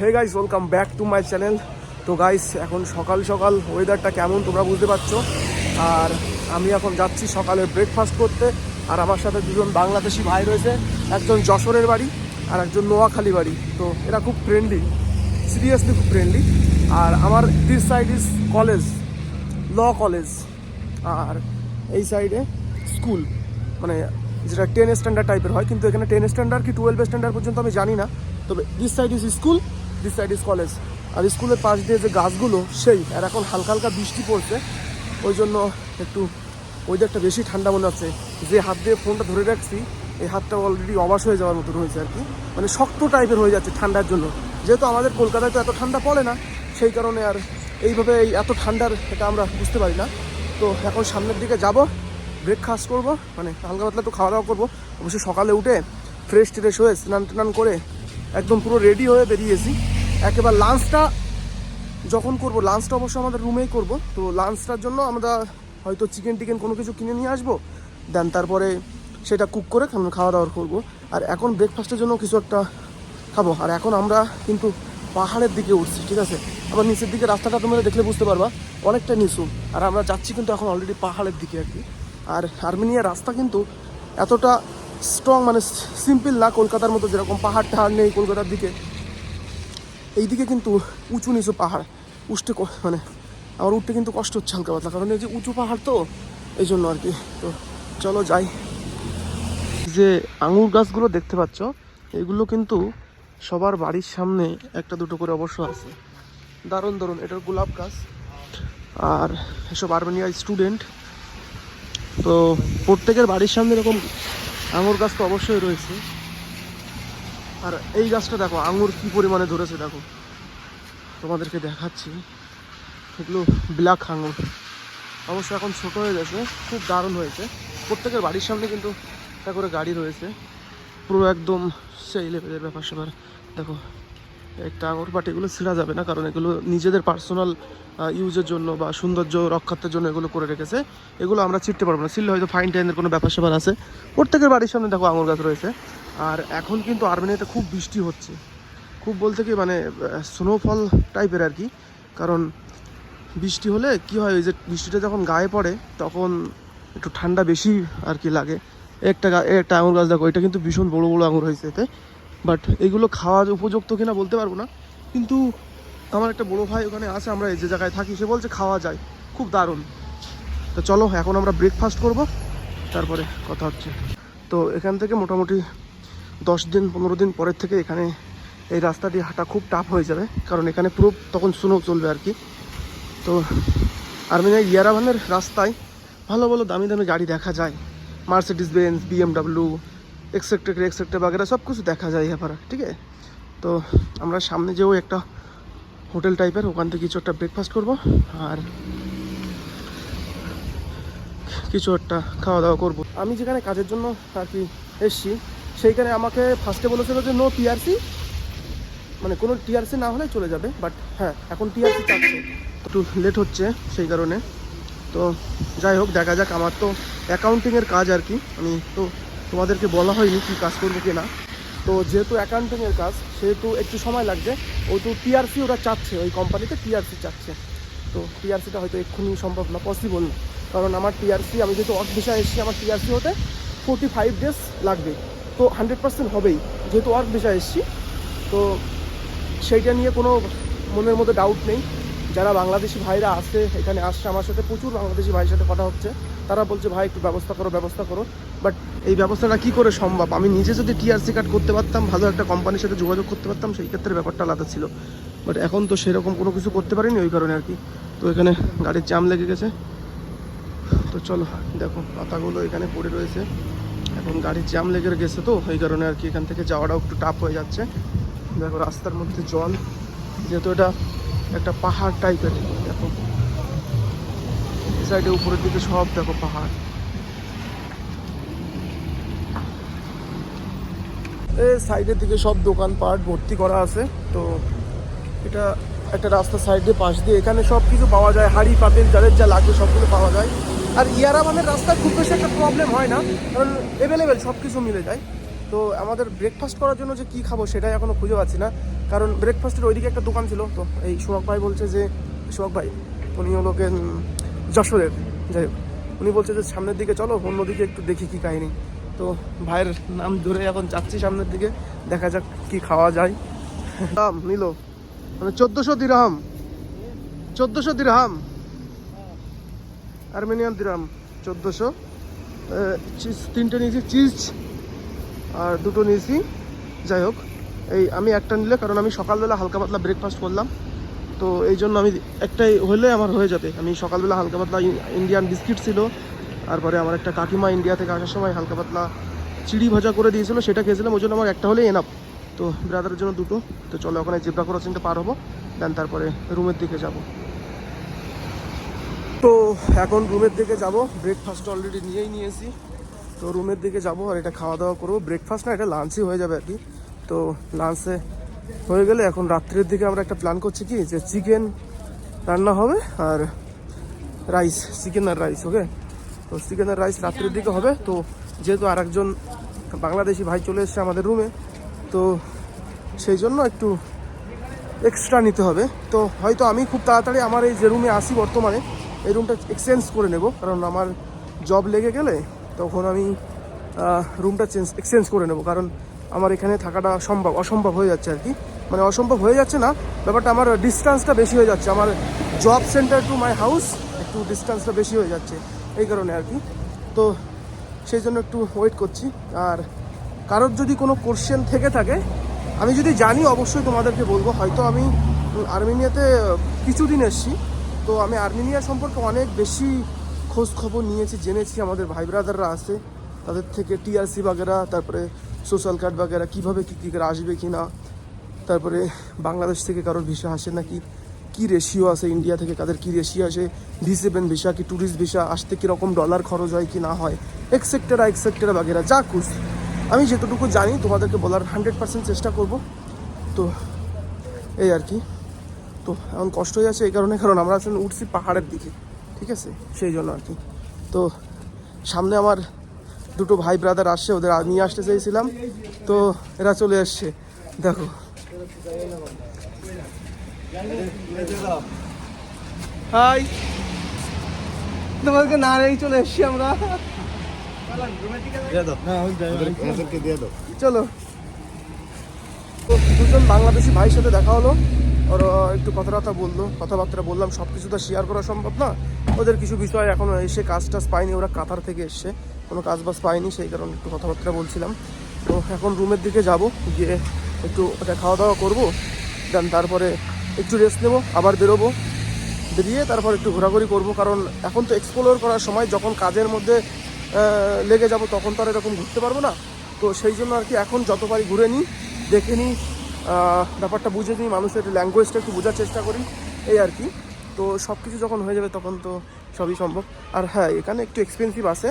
Hey guys welcome back to my channel তো guys এখন সকাল সকাল ওয়েদারটা কেমন তোমরা বুঝতে পারছ? আর আমি এখন যাচ্ছি সকালে ব্রেকফাস্ট করতে। আর আমার সাথে দুজন বাংলাদেশি ভাই রয়েছে। একজন যশোরের বাড়ি আর একজন নোয়াখালী বাড়ি। তো এরা খুব ফ্রেন্ডলি সিরিয়াসলি খুব ফ্রেন্ডলি আর আমার this side is college law college আর এই সাইডে স্কুল মানে যেটা টেন স্ট্যান্ডার্ড টাইপের হয়। কিন্তু এখানে টেন স্ট্যান্ডার্ড কি টুয়েলভ স্ট্যান্ডার্ড পর্যন্ত আমি জানি না। তবে this side is school this side is college আর স্কুলের পাশ দিয়ে যে গাছগুলো, সেই, আর এখন হালকা হালকা বৃষ্টি পড়ছে। ওই জন্য একটু ওয়েদারটা বেশি ঠান্ডা মনে হচ্ছে। যে হাত দিয়ে ফোনটা ধরে রাখছি, এই হাতটা অলরেডি অবাস হয়ে যাওয়ার মতন হয়েছে আর কি। মানে শক্ত টাইপের হয়ে যাচ্ছে ঠান্ডার জন্য। যেহেতু আমাদের কলকাতায় তো এত ঠান্ডা পড়ে না, সেই কারণে আর এইভাবে এই এত ঠান্ডার এটা আমরা বুঝতে পারি না। তো এখন সামনের দিকে যাব ব্রেকফাস্ট করব মানে হালকা পাতলা একটু খাওয়া দাওয়া করব। অবশ্যই সকালে উঠে ফ্রেশ ট্রেশ হয়ে স্নান টান করে একদম পুরো রেডি হয়ে বেরিয়েছি। একেবারে লাঞ্চটা যখন করব লাঞ্চটা অবশ্য আমাদের রুমেই করব। তো লাঞ্চটার জন্য আমরা হয়তো চিকেন টিকেন কোনো কিছু কিনে নিয়ে আসব দেন তারপরে সেটা কুক করে খাওয়া দাওয়া করব। আর এখন ব্রেকফাস্টের জন্য কিছু একটা খাব। আর এখন আমরা কিন্তু পাহাড়ের দিকে উঠছি, ঠিক আছে? আবার নিচের দিকে রাস্তাটা তোমরা দেখলে বুঝতে পারবা, অনেকটা নিচু। আর আমরা যাচ্ছি কিন্তু এখন অলরেডি পাহাড়ের দিকে আর কি। আর আর্মেনিয়ার রাস্তা কিন্তু এতটা স্ট্রং মানে সিম্পল না, কলকাতার মতো যেরকম পাহাড় টাহাড় নেই কলকাতার দিকে। এইদিকে কিন্তু উঁচু নিচু পাহাড়। উঠতে মানে আমার উঠতে কিন্তু কষ্ট হচ্ছে হালকা পাতলা, কারণ এই যে উঁচু পাহাড় তো এই জন্য আর কি। তো চলো যাই। যে আঙুর গাছগুলো দেখতে পাচ্ছ, এগুলো কিন্তু সবার বাড়ির সামনে একটা দুটো করে অবশ্য আছে। দারুণ দারুণ, এটার গোলাপ গাছ। আর এসব আর্মেনিয়া স্টুডেন্ট। তো প্রত্যেকের বাড়ির সামনে এরকম আঙুর গাছ তো অবশ্যই রয়েছে। আর এই গাছটা দেখো, আঙুর কি পরিমাণে ধরেছে দেখো। তোমাদেরকে দেখাচ্ছি। এগুলো ব্ল্যাক আঙুর। অবশ্য এখন ছোট হয়ে গেছে, খুব দারুণ হয়েছে। প্রত্যেকের বাড়ির সামনে কিন্তু একটা করে গাড়ি রয়েছে। পুরো একদম সেই লেভেলের ব্যাপার স্যাপার দেখো, একটা আঙুর বাট এগুলো ছিঁড়া যাবে না, কারণ এগুলো নিজেদের পার্সোনাল ইউজের জন্য বা সৌন্দর্য রক্ষার্থের জন্য এগুলো করে রেখেছে। এগুলো আমরা ছিঁড়তে পারব না। ছিঁড়লে হয়তো ফাইন টাইনের কোনো ব্যাপার স্যাপার আছে। প্রত্যেকের বাড়ির সামনে দেখো আঙুর গাছ রয়েছে। আর এখন কিন্তু আর্মেনিয়াতে খুব বৃষ্টি হচ্ছে। খুব বলতে কি মানে স্নোফল টাইপের আর কি। কারণ বৃষ্টি হলে কি হয় যে বৃষ্টিটা যখন গায়ে পড়ে, তখন একটু ঠান্ডা বেশি আর কি লাগে। একটা একটা আঙুর গাছ, দেখো, এটা কিন্তু ভীষণ বড় বড় আঙুর হয়েছে এতে। বাট এগুলো খাওয়া উপযুক্ত কিনা বলতে পারব না। কিন্তু আমার একটা বড় ভাই ওখানে আছে, আমরা যে জায়গায় থাকি, সে বলছে খাওয়া যায়। খুব দারুণ। তো চলো, এখন আমরা ব্রেকফাস্ট করব। তারপরে কথা হচ্ছে। তো এখান থেকে মোটামুটি দশ দিন, পনেরো দিন পরের থেকে এখানে এই রাস্তাটি হাঁটা খুব টাফ হয়ে যাবে। কারণ এখানে পুরো তখন স্নো চলবে আর কি। তো আর্মেনিয়া ইয়ারাভানের রাস্তায় ভালো ভালো দামি দামি গাড়ি দেখা যায়। মার্সিডিস বেঞ্জ বিএমডাব্লিউ এক্সেক্টর এক্সেক্টর বাগেরা সব কিছু দেখা যায় এবার ঠিক আছে? তো আমরা সামনে যেও একটা হোটেল টাইপের ওখান থেকে কিছু একটা ব্রেকফাস্ট করব। আর কিছু একটা খাওয়া দাওয়া করব। আমি যেখানে কাজের জন্য আর কি এসছি সেইখানে আমাকে ফার্স্টে বলেছিল যে, নো টিআরসি। মানে কোনো টিআরসি না হলে চলে যাবে, বাট হ্যাঁ এখন টিআরসি চাচ্ছে একটু লেট হচ্ছে সেই কারণে। তো যাই হোক, দেখা যাক। আমার তো অ্যাকাউন্টিংয়ের কাজ আর কি। আমি তো তোমাদেরকে বলা হয়নি কী কাজ করব কি না। তো যেহেতু অ্যাকাউন্টিংয়ের কাজ, সেহেতু একটু সময় লাগবে। ওটু টিআরসি ওরা চাচ্ছে, ওই কোম্পানিতে টিআরসি চাচ্ছে। তো টিআরসিটা হয়তো এক্ষুনি সম্ভব না পসিবল না। কারণ আমার টিআরসি, আমি যেহেতু ভিসা এসেছি, আমার টিআরসি হতে ফোর্টি ফাইভ ডেজ লাগবে। তো হান্ড্রেড পার্সেন্ট হবেই। যেহেতু ওয়ার্ক ভিসা এসেছি, তো সেইটা নিয়ে কোনো মনের মধ্যে ডাউট নেই। যারা বাংলাদেশি ভাইরা আছে, এখানে আসছে আমার সাথে, প্রচুর বাংলাদেশি ভাইয়ের সাথে কথা হচ্ছে। তারা বলছে, ভাই, একটু ব্যবস্থা করো ব্যবস্থা করো। বাট এই ব্যবস্থাটা কি করে সম্ভব? আমি নিজে যদি টিআরসি কার্ড করতে পারতাম, ভালো একটা কোম্পানির সাথে যোগাযোগ করতে পারতাম, সেই ক্ষেত্রে ব্যাপারটা আলাদা ছিল। বাট এখন তো সেরকম কোনো কিছু করতে পারিনি ওই কারণে আর কি। তো এখানে গাড়ির জাম লেগে গেছে। তো চলো, দেখো, পাতাগুলো এখানে পড়ে রয়েছে। এখন গাড়ির জ্যাম লেগে গেছে তো, এই কারণে আর কি এখান থেকে যাওয়াটাও একটু টাফ হয়ে যাচ্ছে। দেখো রাস্তার মধ্যে জল, যেহেতু এটা একটা পাহাড় টাইপের দেখো। সাইডে উপরের দিকে সব দেখো পাহাড়। সাইডের দিকে সব দোকানপাট ভর্তি করা আছে, তো এটা একটা রাস্তার সাইডে পাশ দিয়ে। এখানে সব কিছু পাওয়া যায়, হাড়ি, পাতিল, যাদের যা লাগবে সবগুলো পাওয়া যায়। আর ইয়ারাবানের রাস্তায় খুব বেশি একটা প্রবলেম হয় না, কারণ অ্যাভেলেবেল সব কিছু মিলে যায়। তো আমাদের ব্রেকফাস্ট করার জন্য যে কী খাব সেটাই এখনও খুঁজে পাচ্ছি না। কারণ ব্রেকফাস্টের ওইদিকে একটা দোকান ছিল, তো এই সোহাগ ভাই বলছে যে, সোহাগ ভাই, উনি হলো যশোরের, যাই হোক। উনি বলছে যে, সামনের দিকে চলো, অন্যদিকে একটু দেখি কি কাহিনি। তো ভাইয়ের নাম ধরে এখন যাচ্ছি সামনের দিকে, দেখা যাক কি খাওয়া যায়। দাম নিল। মানে চোদ্দোশো দিরহাম। চোদ্দোশো দিরহাম। আর্মেনিয়ান দিরহাম, চোদ্দোশো। চিজ, তিনটে নিয়েছি চিজ, আর দুটো নিয়েছি, যাই হোক। এই আমি একটা নিলে, কারণ আমি সকালবেলা হালকা পাতলা ব্রেকফাস্ট করলাম। তো এই জন্য আমি একটাই হলে আমার হয়ে যাবে। আমি সকালবেলা হালকা পাতলা ইন্ডিয়ান বিস্কিট ছিল। তারপরে আমার একটা কাকিমা ইন্ডিয়া থেকে আসার সময় হালকা পাতলা চিড়ি ভাজা করে দিয়েছিল, সেটা খেয়েছিলাম। ওই জন্য আমার একটা হলেই এনাপ তো ব্রাদারের জন্য দুটো। তো চলো ওখানে জেব্রা ক্রসিংটা পার হব দেন তারপরে রুমের দিকে যাব। তো এখন রুমের দিকে যাব ব্রেকফাস্ট অলরেডি নিয়েই নিয়েছি। তো রুমের দিকে যাব আর এটা খাওয়া দাওয়া করব। ব্রেকফাস্ট না, এটা লাঞ্চই হয়ে যাবে আর কি। তো লাঞ্চে হয়ে গেলে এখন রাত্রের দিকে আমরা একটা প্ল্যান করছি কি, যে চিকেন রান্না হবে আর রাইস চিকেন আর রাইস ওকে তো চিকেন আর রাইস রাত্রের দিকে হবে। তো যেহেতু আর একজন বাংলাদেশি ভাই চলে এসছে আমাদের রুমে তো সেই জন্য একটু এক্সট্রা নিতে হবে। তো হয়তো আমি খুব তাড়াতাড়ি আমার এই যে রুমে আসি বর্তমানে, এই রুমটা এক্সচেঞ্জ করে নেব। কারণ আমার জব লেগে গেলে তখন আমি রুমটা চেঞ্জ এক্সচেঞ্জ করে নেব। কারণ আমার এখানে থাকাটা সম্ভব অসম্ভব হয়ে যাচ্ছে আর কি। মানে অসম্ভব হয়ে যাচ্ছে না, ব্যাপারটা আমার ডিস্টেন্সটা বেশি হয়ে যাচ্ছে। আমার job centre to my house একটু ডিস্টেন্সটা বেশি হয়ে যাচ্ছে, এই কারণে আর কি। তো সেই জন্য একটু ওয়েট করছি। আর কারোর যদি কোনো কোশ্চেন থেকে থাকে, আমি যদি জানি, অবশ্যই তোমাদেরকে বলব। হয়তো আমি আর্মেনিয়াতে কিছুদিন এসেছি। তো আমি আর্মেনিয়া সম্পর্কে অনেক বেশি খোঁজ খবর নিয়েছি, জেনেছি। আমাদের ভাই ব্রাদাররা আছে, তাদের থেকে টিআরসি বাগেরা, তারপরে সোশ্যাল কার্ড বাগেরা, কীভাবে কী কী করে আসবে কি না তারপরে বাংলাদেশ থেকে কারোর ভিসা আসে নাকি, কি রেশিও আছে ইন্ডিয়া থেকে, কাদের কি রেশিও আসে ভি সেভেন ভিসা কি ট্যুরিস্ট ভিসা আসতে কীরকম ডলার খরচ হয় কি না হয় এক্সেক্টেরা এক্সেক্টেরা বাগেরা, যা খুশি। আমি যেতটুকু জানি, তোমাদেরকে বলার হান্ড্রেড পার্সেন্ট চেষ্টা করব। তো, এই আর কি। তো, এখন কষ্ট হয়ে যাচ্ছে এই কারণে, কারণ আমরা আসলে উঠছি পাহাড়ের দিকে, ঠিক আছে? সেই জন্য আর কি। তো, সামনে আমার দুটো ভাই ব্রাদার আসছে, ওদের নিয়ে আসতে চেয়েছিলাম তো, এরা চলে এসছে। দেখো। হাই তোমাদেরকে না রেখে চলে এসছি আমরা। চলো। তো দুজন বাংলাদেশি ভাইয়ের সাথে দেখা হলো। ওর একটু কথাবার্তা বলল কথাবার্তা বললাম সব কিছু তো শেয়ার করা সম্ভব না। ওদের কিছু বিষয় এখনও এসে কাজ টাজ পায়নি ওরা কাতার থেকে এসছে। কোনো কাজ বাজ পায়নি সেই কারণে একটু কথাবার্তা বলছিলাম। তো এখন রুমের দিকে যাব গিয়ে একটু ওটা খাওয়া দাওয়া করব দেন তারপরে একটু রেস্ট নেব আবার বেরোবো। বেরিয়ে তারপর একটু ঘোরাঘুরি করব কারণ এখন তো এক্সপ্লোর করার সময় যখন কাজের মধ্যে লেগে যাব, তখন তো আর এরকম ঘুরতে পারব না। তো সেই জন্য আর কি এখন যত পারি ঘুরে নিই, দেখে নিই ব্যাপারটা বুঝে নিই, মানুষের ল্যাঙ্গুয়েজটা একটু বোঝার চেষ্টা করি, এই আর কি। তো সব কিছু যখন হয়ে যাবে তখন তো সবই সম্ভব। আর হ্যাঁ এখানে একটু এক্সপেন্সিভ আছে।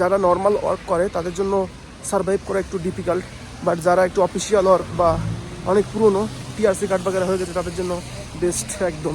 যারা নর্মাল ওয়ার্ক করে, তাদের জন্য সার্ভাইভ করা একটু ডিফিকাল্ট বাট যারা একটু অফিসিয়াল ওয়ার্ক বা অনেক পুরনো টিআরসি কার্ড বাগেরা হয়ে গেছে, তাদের জন্য বেস্ট একদম।